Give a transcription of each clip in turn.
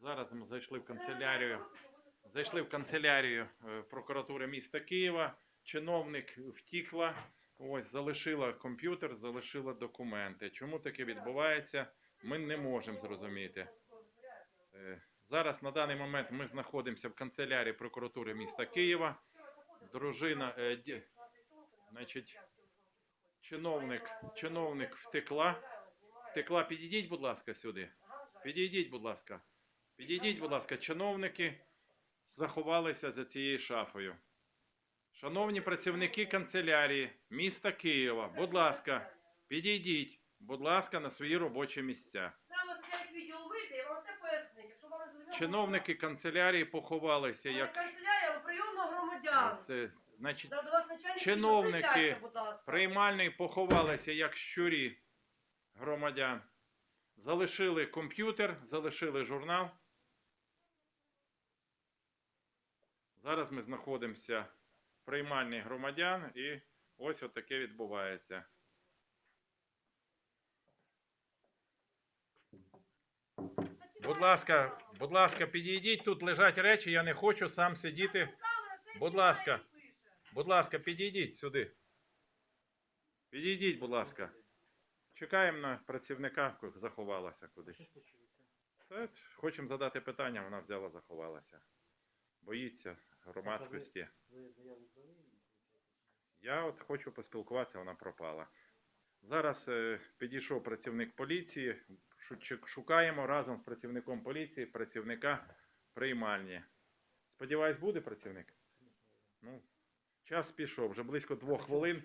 Зараз ми зайшли в канцелярію. Зайшли в канцелярію е, прокуратури міста Києва. Чиновник втікла. Ось залишила комп'ютер, залишила документи. Чому таке відбувається? Ми не можемо зрозуміти. Е, Зараз на даний момент ми знаходимося в канцелярії прокуратури міста Києва. Дружина, е, ді- значить, чиновник, чиновник втекла. Втекла, підійдіть, будь ласка, сюди. Підійдіть, будь ласка. Підійдіть, будь ласка, чиновники заховалися за цією шафою. Шановні працівники канцелярії міста Києва, будь ласка, підійдіть, будь ласка, на свої робочі місця. Чиновники канцелярії поховалися як канцелярія прийомного громадян. це, значить, чиновники приймальний поховалися як щурі громадян. Залишили комп'ютер, залишили журнал. Зараз ми знаходимося в приймальні громадян і ось отаке відбувається. Будь ласка, будь ласка, підійдіть, тут лежать речі, я не хочу сам сидіти. Будь ласка. Будь ласка, підійдіть сюди. Підійдіть, будь ласка. Чекаємо на працівника, заховалася кудись. Хочемо задати питання, вона взяла, заховалася. Боїться громадськості. Ви заяву здали? Я от хочу поспілкуватися, вона пропала. Зараз е, підійшов працівник поліції. Шукаємо разом з працівником поліції працівника приймальні. Сподіваюсь, буде працівник? Ну, час пішов, вже близько двох хвилин.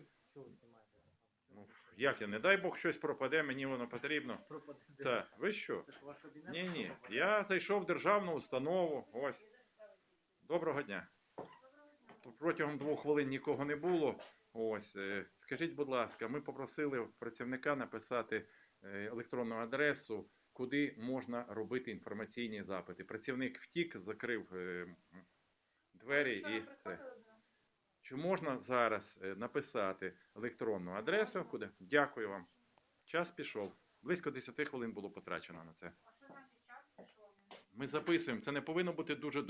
Ну, як я, не дай Бог щось пропаде, мені воно потрібно. Пропаде. Так, ви що? Це ж ваш кабінет? Ні, ні. Я зайшов в державну установу. Ось. Доброго дня. Протягом двох хвилин нікого не було. Ось. е, Скажіть, будь ласка, ми попросили працівника написати е, електронну адресу, куди можна робити інформаційні запити. Працівник втік, закрив е, двері і це. Чи можна зараз написати електронну адресу? Куди? Дякую вам. Час пішов. Близько 10 хвилин було потрачено на це. Ми записуємо. Це не повинно бути дуже